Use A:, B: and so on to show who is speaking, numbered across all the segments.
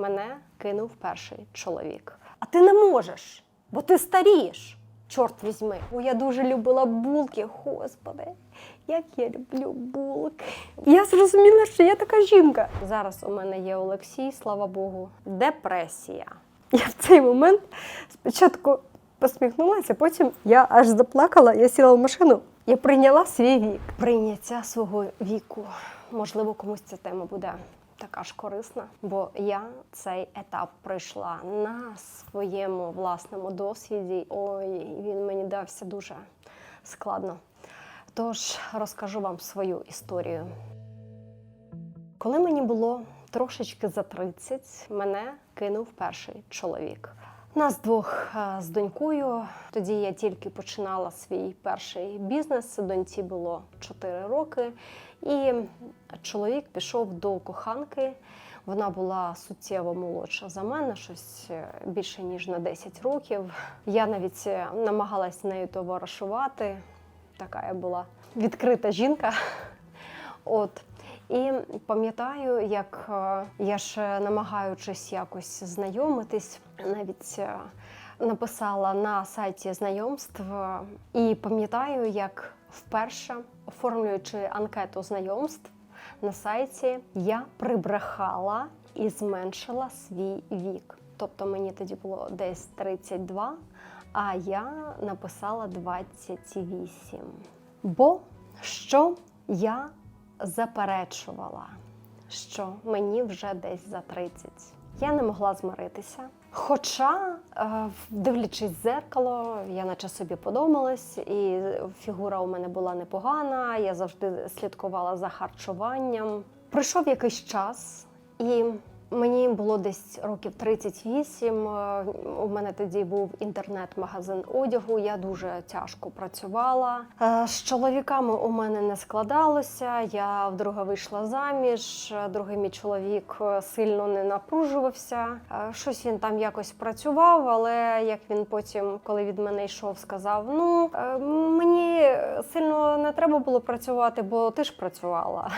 A: мене кинув перший чоловік. А ти не можеш, бо ти старієш. Чорт візьми. Бо я дуже любила булки, господи. Як я люблю булки. Я зрозуміла, що я така жінка. Зараз у мене є Олексій, слава Богу. Депресія. Я в цей момент спочатку посміхнулася, потім я аж заплакала, я сіла в машину. Я прийняла свій вік. Прийняття свого віку. Можливо, комусь ця тема буде така ж корисна, бо я цей етап пройшла на своєму власному досвіді. Ой, він мені дався дуже складно. Тож розкажу вам свою історію. Коли мені було трошечки за 30, мене кинув перший чоловік. Нас двох е, з донькою. Тоді я тільки починала свій перший бізнес. Доньці було 4 роки, і чоловік пішов до коханки. Вона була суттєво молодша за мене, щось е, більше ніж на 10 років. Я навіть е, намагалась нею товаришувати. Така я була відкрита жінка. От. І пам'ятаю, як е, я ж намагаючись якось знайомитись, навіть написала на сайті знайомств. І пам'ятаю, як вперше, оформлюючи анкету знайомств на сайті, я прибрехала і зменшила свій вік. Тобто мені тоді було десь 32, а я написала 28. Бо що я заперечувала, що мені вже десь за 30. Я не могла змиритися. Хоча, е, дивлячись в зеркало, я наче собі подобалась, і фігура у мене була непогана, я завжди слідкувала за харчуванням. Пройшов якийсь час, і мені було десь років 38. е, У мене тоді був інтернет-магазин одягу. Я дуже тяжко працювала. Е, З чоловіками у мене не складалося. Я вдруге вийшла заміж. е, Другий мій чоловік сильно не напружувався. Щось він там якось працював, але як він потім, коли від мене йшов, сказав: Ну мені сильно не треба було працювати, бо ти ж працювала.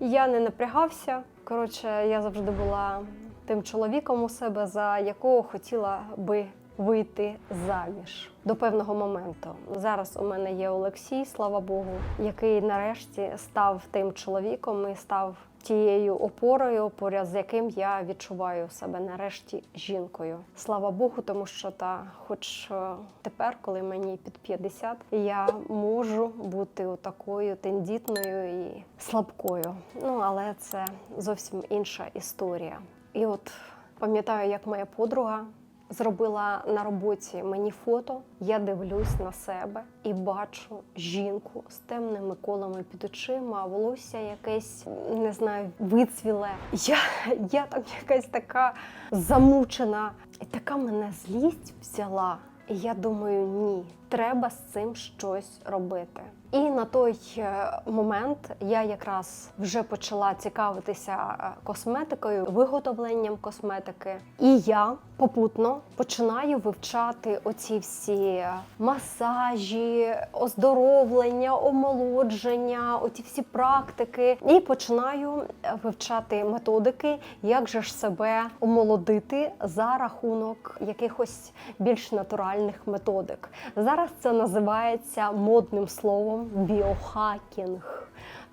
A: Я не напрягався. Коротше, я завжди була тим чоловіком у себе, за якого хотіла би вийти заміж до певного моменту. Зараз у мене є Олексій, слава Богу, який нарешті став тим чоловіком і став тією опорою, поряд з яким я відчуваю себе нарешті жінкою. Слава Богу, тому що та, хоч е, тепер, коли мені під 50, я можу бути такою тендітною і слабкою. Ну але це зовсім інша історія. І от пам'ятаю, як моя подруга зробила на роботі мені фото. Я дивлюсь на себе і бачу жінку з темними колами під очима, волосся якесь не знаю, вицвіле. Я, я там якась така замучена, і така мене злість взяла. І я думаю, ні, треба з цим щось робити. І на той е, момент я якраз вже почала цікавитися е, косметикою, виготовленням косметики. І я попутно починаю вивчати оці всі е, масажі, оздоровлення, омолодження, оці всі практики. І починаю вивчати методики, як же ж себе омолодити за рахунок якихось більш натуральних методик. Зараз це називається модним словом біохакінг.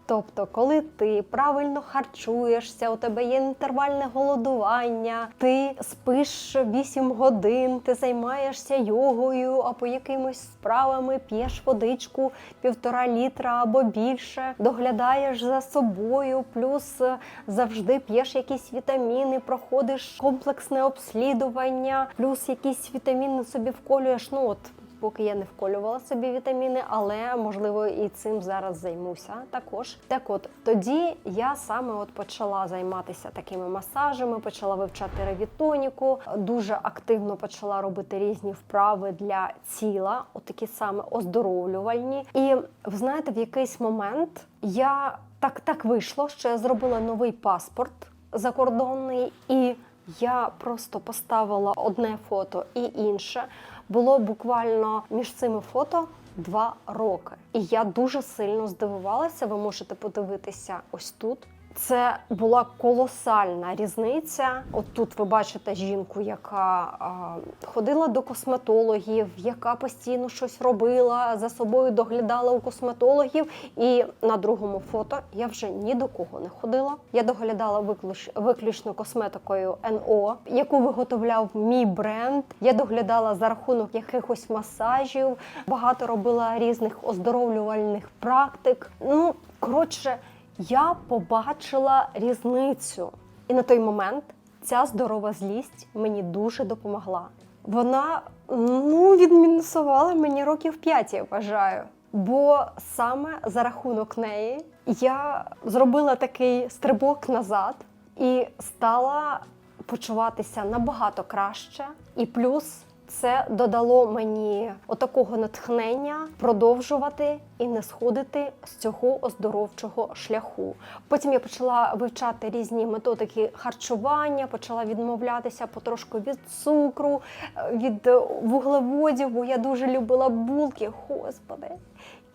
A: Тобто, коли ти правильно харчуєшся, у тебе є інтервальне голодування, ти спиш 8 годин, ти займаєшся йогою або якимись справами, п'єш водичку півтора літра або більше, доглядаєш за собою, плюс завжди п'єш якісь вітаміни, проходиш комплексне обслідування, плюс якісь вітаміни собі вколюєш. Ну от поки я не вколювала собі вітаміни, але можливо і цим зараз займуся також. Так от тоді я саме от почала займатися такими масажами, почала вивчати ревітоніку, дуже активно почала робити різні вправи для тіла, от такі саме оздоровлювальні. І ви знаєте, в якийсь момент я так так вийшло, що я зробила новий паспорт закордонний і. Я просто поставила одне фото і інше. Було буквально між цими фото два роки. І я дуже сильно здивувалася. Ви можете подивитися ось тут. Це була колосальна різниця. От тут ви бачите жінку, яка а, ходила до косметологів, яка постійно щось робила, за собою доглядала у косметологів. І на другому фото я вже ні до кого не ходила. Я доглядала виключ, виключно косметикою НО, яку виготовляв мій бренд. Я доглядала за рахунок якихось масажів, багато робила різних оздоровлювальних практик. Ну, коротше, я побачила різницю. І на той момент ця здорова злість мені дуже допомогла. Вона ну, відмінусувала мені років 5, я вважаю. Бо саме за рахунок неї я зробила такий стрибок назад і стала почуватися набагато краще. І плюс це додало мені отакого натхнення продовжувати і не сходити з цього оздоровчого шляху. Потім я почала вивчати різні методики харчування, почала відмовлятися потрошку від цукру, е, від вуглеводів, бо я дуже любила булки. Господи,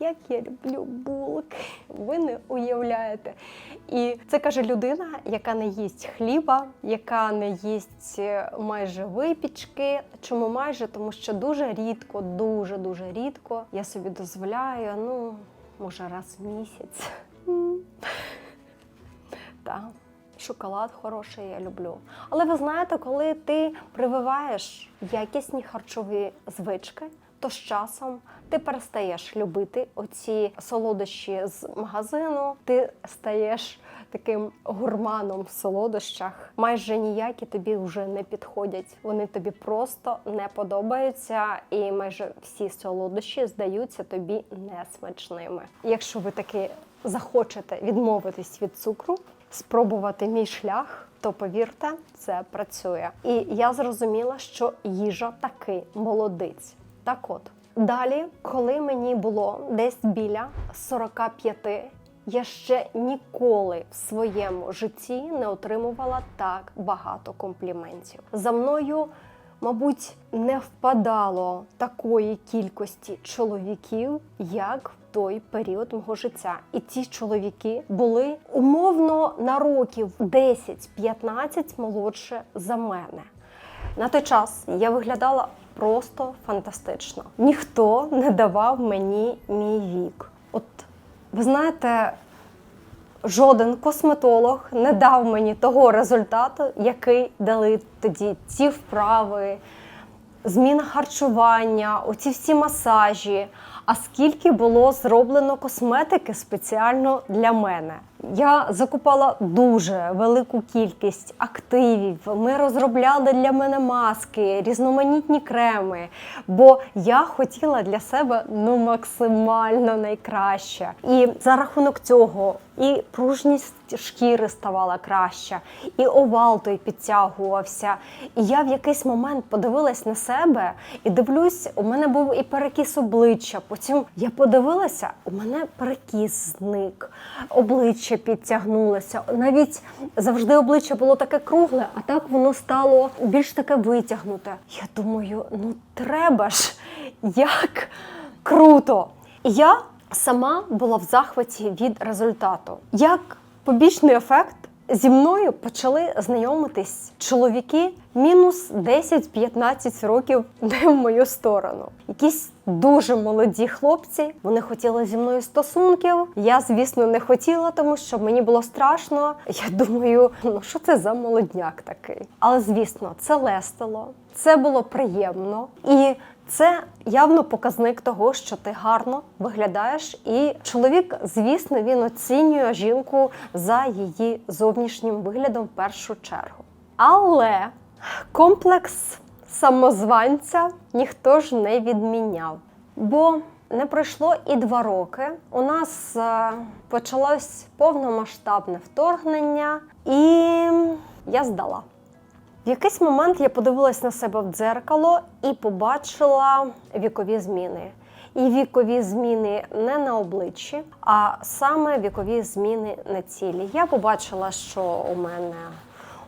A: як я люблю булки, ви не уявляєте. І це каже людина, яка не їсть хліба, яка не їсть е, майже випічки. Чому майже? Тому що дуже рідко, дуже дуже рідко я собі дозволяю, ну, може, раз в місяць. Шоколад хороший, я люблю. Але ви знаєте, коли ти прививаєш якісні харчові звички, то з часом ти перестаєш любити оці солодощі з магазину, ти стаєш таким гурманом в солодощах. Майже ніякі тобі вже не підходять. Вони тобі просто не подобаються, і майже всі солодощі здаються тобі несмачними. Якщо ви таки захочете відмовитись від цукру, спробувати мій шлях. То повірте, це працює. І я зрозуміла, що їжа таки молодиць. Так от, далі, коли мені було десь біля 45, я ще ніколи в своєму житті не отримувала так багато компліментів. За мною, мабуть, не впадало такої кількості чоловіків, як в той період мого життя. І ці чоловіки були умовно на років 10-15 молодше за мене. На той час я виглядала просто фантастично. Ніхто не давав мені мій вік. От ви знаєте, жоден косметолог не дав мені того результату, який дали тоді ці вправи, зміна харчування, оці всі масажі. А скільки було зроблено косметики спеціально для мене? Я закупала дуже велику кількість активів. Ми розробляли для мене маски, різноманітні креми. Бо я хотіла для себе ну максимально найкраще. І за рахунок цього і пружність шкіри ставала краща, і овал той підтягувався. І я в якийсь момент подивилась на себе і дивлюсь, у мене був і перекіс обличчя. Потім я подивилася, у мене перекіс зник, обличчя підтягнулося. Навіть завжди обличчя було таке кругле, а так воно стало більш таке витягнуте. Я думаю, ну треба ж, як круто! Я сама була в захваті від результату. Як побічний ефект зі мною почали знайомитись чоловіки мінус 10-15 років не в мою сторону. Якісь дуже молоді хлопці. Вони хотіли зі мною стосунків. Я, звісно, не хотіла, тому що мені було страшно. Я думаю, ну що це за молодняк такий? Але звісно, це лестило, це було приємно і. Це явно показник того, що ти гарно виглядаєш, і чоловік, звісно, він оцінює жінку за її зовнішнім виглядом в першу чергу. Але комплекс самозванця ніхто ж не відміняв. Бо не пройшло і два роки. У нас е, почалось повномасштабне вторгнення, і я здала. В якийсь момент я подивилась на себе в дзеркало і побачила вікові зміни. І вікові зміни не на обличчі, а саме вікові зміни на тілі. Я побачила, що у мене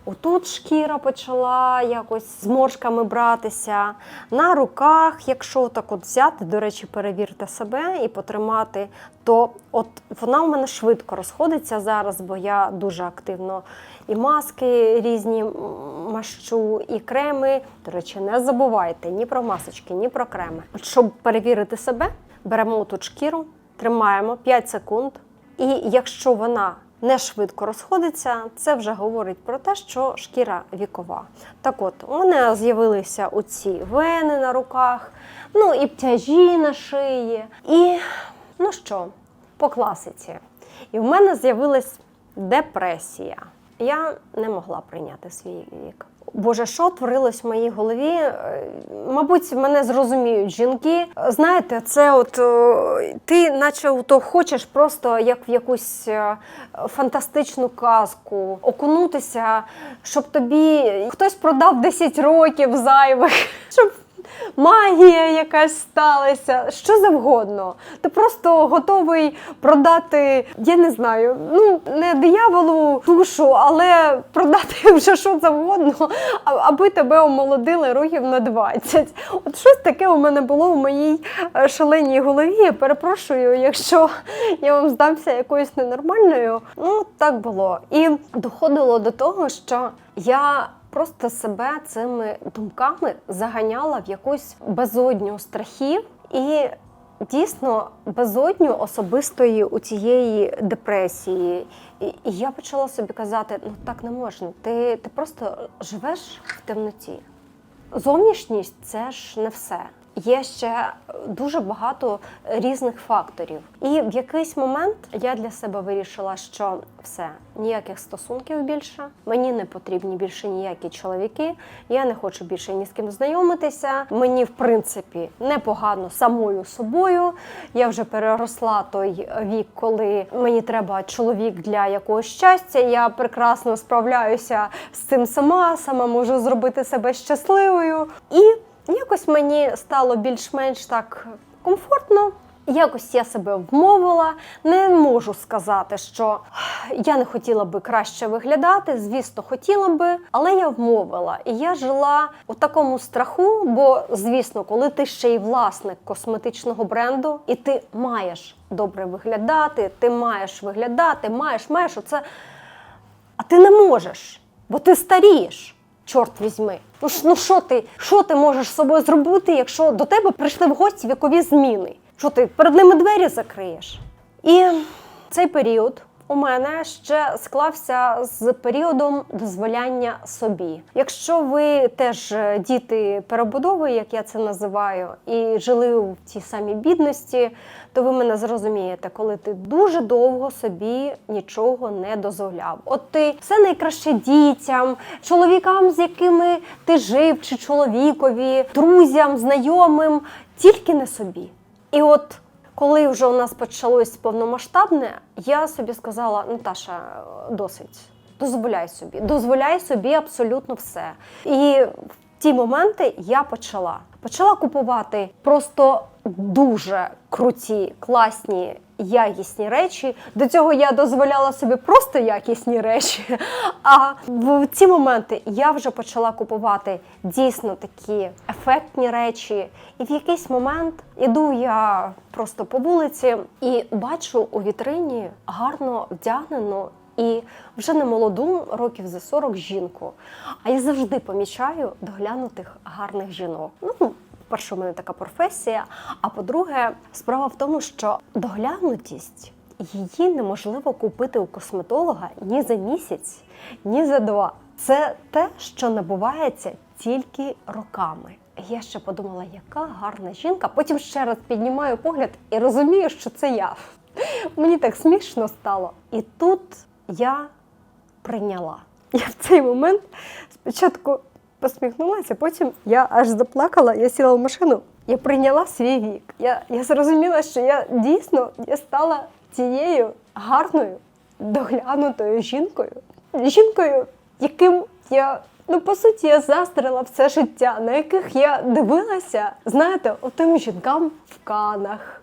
A: Отут шкіра почала якось зморшками братися. На руках, якщо так от взяти, до речі, перевірте себе і потримати, то от вона у мене швидко розходиться зараз, бо я дуже активно і маски різні мащу, і креми. До речі, не забувайте ні про масочки, ні про креми. От щоб перевірити себе, беремо тут шкіру, тримаємо 5 секунд. І якщо вона не швидко розходиться, це вже говорить про те, що шкіра вікова. Так от, у мене з'явилися оці вени на руках, ну і тяжі на шиї. І ну що, по класиці. І в мене з'явилась депресія. Я не могла прийняти свій вік. Боже, що творилось в моїй голові? Е, Мабуть, мене зрозуміють жінки. Знаєте, це от е, ти, наче то хочеш просто як в якусь е, фантастичну казку окунутися, щоб тобі хтось продав 10 років зайвих, щоб магія якась сталася, що завгодно. Ти просто готовий продати, я не знаю, ну не дияволу душу, але продати вже що завгодно, аби тебе омолодили років на 20. От щось таке у мене було в моїй е, шаленій голові. Перепрошую, якщо я вам здамся якоюсь ненормальною. Ну так було. І доходило до того, що я просто себе цими думками заганяла в якусь безодню страхів і дійсно безодню особистої у цієї депресії. І, я почала собі казати: ну так не можна. Ти, ти просто живеш в темноті. Зовнішність це ж не все. Є ще дуже багато різних факторів. І в якийсь момент я для себе вирішила, що все, ніяких стосунків більше, мені не потрібні більше ніякі чоловіки. Я не хочу більше ні з ким знайомитися. Мені, в принципі, непогано самою собою. Я вже переросла той вік, коли мені треба чоловік для якогось щастя. Я прекрасно справляюся з цим сама, сама можу зробити себе щасливою. І якось мені стало більш-менш так комфортно. Якось я себе вмовила. Не можу сказати, що я не хотіла би краще виглядати. Звісно, хотіла би, але я вмовила. І я жила у такому страху, бо, звісно, коли ти ще й власник косметичного бренду, і ти маєш добре виглядати, ти маєш виглядати, маєш, маєш оце. А ти не можеш, бо ти старієш. Чорт візьми. Ну ж- ну що ти, що ти можеш з собою зробити, якщо до тебе прийшли в гості вікові зміни? Що ти перед ними двері закриєш? І цей період у мене ще склався з періодом дозволяння собі. Якщо ви теж е, діти перебудови, як я це називаю, і жили в тій самій бідності, то ви мене зрозумієте, коли ти дуже довго собі нічого не дозволяв. От ти все найкраще дітям, чоловікам, з якими ти жив, чи чоловікові, друзям, знайомим, тільки не собі. І от коли вже у нас почалось повномасштабне, я собі сказала: Наташа, досить. Дозволяй собі, дозволяй собі абсолютно все. І в ті моменти я почала. Почала купувати просто дуже круті, класні, якісні речі. До цього я дозволяла собі просто якісні речі. А в ці моменти я вже почала купувати дійсно такі ефектні речі. І в якийсь момент іду я просто по вулиці і бачу у вітрині гарно вдягнену і вже не молоду, років за 40 жінку. А я завжди помічаю доглянутих гарних жінок. Ну, по-перше, у мене така професія. А по-друге, справа в тому, що доглянутість її неможливо купити у косметолога ні за місяць, ні за два. Це те, що набувається тільки роками. Я ще подумала, яка гарна жінка. Потім ще раз піднімаю погляд і розумію, що це я. Мені так смішно стало. І тут я прийняла. Я в цей момент спочатку посміхнулася, потім я аж заплакала, я сіла в машину, я прийняла свій вік. Я, я зрозуміла, що я дійсно я стала тією гарною, доглянутою жінкою. Жінкою, яким я. Ну, по суті, я застрила все життя, на яких я дивилася, знаєте, отим жінкам в Канах,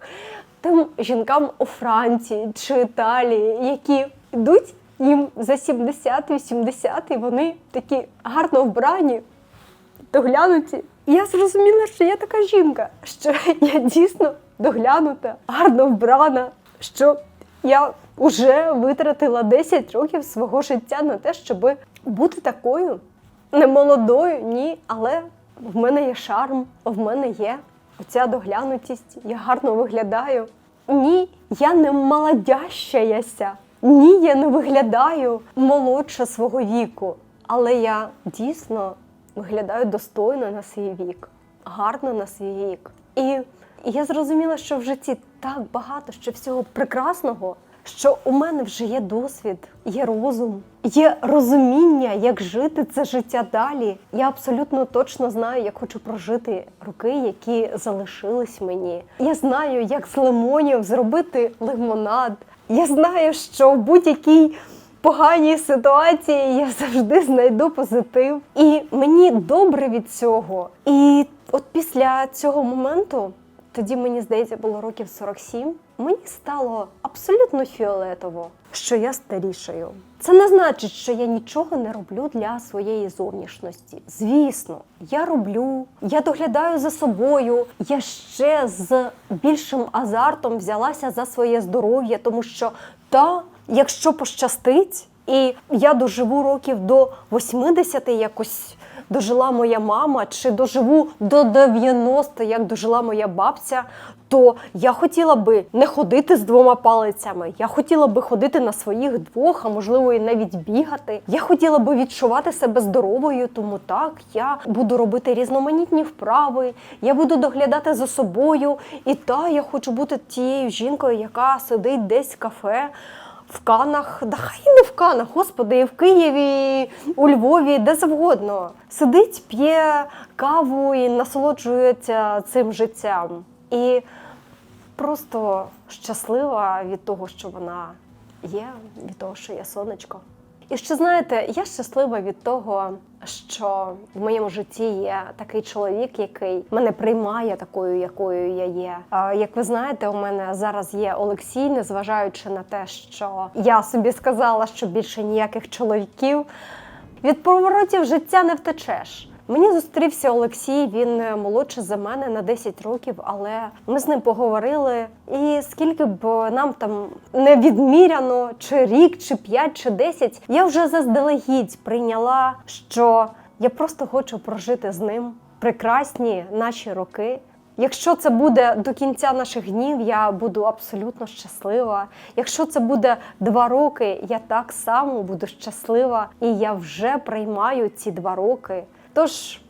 A: тим жінкам у Франції чи Італії, які йдуть їм за 70-80, і вони такі гарно вбрані, доглянуті. І я зрозуміла, що я така жінка, що я дійсно доглянута, гарно вбрана, що я вже витратила 10 років свого життя на те, щоб бути такою. Не молодою, ні, але в мене є шарм, в мене є оця доглянутість, я гарно виглядаю. Ні, я не молодящаяся. Ні, я не виглядаю молодше свого віку. Але я дійсно виглядаю достойно на свій вік, гарно на свій вік. І я зрозуміла, що в житті так багато ще всього прекрасного, що у мене вже є досвід, є розум, є розуміння, як жити це життя далі. Я абсолютно точно знаю, як хочу прожити роки, які залишились мені. Я знаю, як з лимонів зробити лимонад. Я знаю, що в будь-якій поганій ситуації я завжди знайду позитив. І мені добре від цього. І от після цього моменту, тоді мені здається, було років 47, мені стало абсолютно фіолетово, що я старішаю. Це не значить, що я нічого не роблю для своєї зовнішності. Звісно, я роблю, я доглядаю за собою. Я ще з більшим азартом взялася за своє здоров'я, тому що та, якщо пощастить, і я доживу років до 80 якось. Дожила моя мама, чи доживу до 90, як дожила моя бабця, то я хотіла би не ходити з двома палицями. Я хотіла би ходити на своїх двох, а можливо і навіть бігати. Я хотіла би відчувати себе здоровою, тому так я буду робити різноманітні вправи, я буду доглядати за собою. І та я хочу бути тією жінкою, яка сидить десь в кафе. В Канах, да хай не в Канах, господи, і в Києві, у Львові, де завгодно. Сидить, п'є каву і насолоджується цим життям. І просто щаслива від того, що вона є, від того, що є сонечко. І ще знаєте, я щаслива від того, що в моєму житті є такий чоловік, який мене приймає такою, якою я є. Як ви знаєте, у мене зараз є Олексій, незважаючи на те, що я собі сказала, що більше ніяких чоловіків від поворотів життя не втечеш. Мені зустрівся Олексій, він е, молодший за мене на 10 років, але ми з ним поговорили. І скільки б нам там не відміряно, чи рік, чи 5, чи 10, я вже заздалегідь прийняла, що я просто хочу прожити з ним прекрасні наші роки. Якщо це буде до кінця наших днів, я буду абсолютно щаслива. Якщо це буде два роки, я так само буду щаслива, і я вже приймаю ці два роки. Тож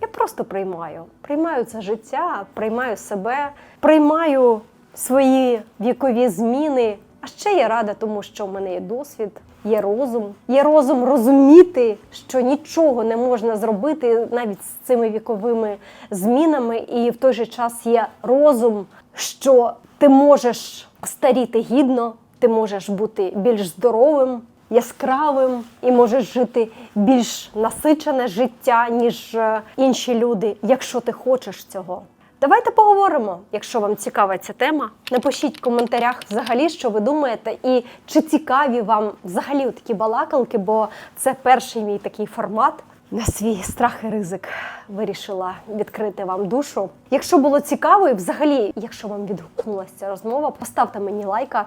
A: я просто приймаю. Приймаю це життя, приймаю себе, приймаю свої вікові зміни. А ще я рада, тому що в мене є досвід, є розум. Є розум розуміти, що нічого не можна зробити навіть з цими віковими змінами, і в той же час є розум, що ти можеш старіти гідно, ти можеш бути більш здоровим, яскравим і можеш жити більш насичене життя, ніж е, інші люди, якщо ти хочеш цього. Давайте поговоримо, якщо вам цікава ця тема. Напишіть в коментарях взагалі, що ви думаєте, і чи цікаві вам взагалі такі балакалки, бо це перший мій такий формат. На свій страх і ризик вирішила відкрити вам душу. Якщо було цікаво, і взагалі, якщо вам відгукнулася ця розмова, поставте мені лайка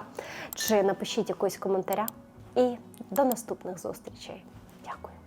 A: чи напишіть якогось коментаря. І до наступних зустрічей. Дякую.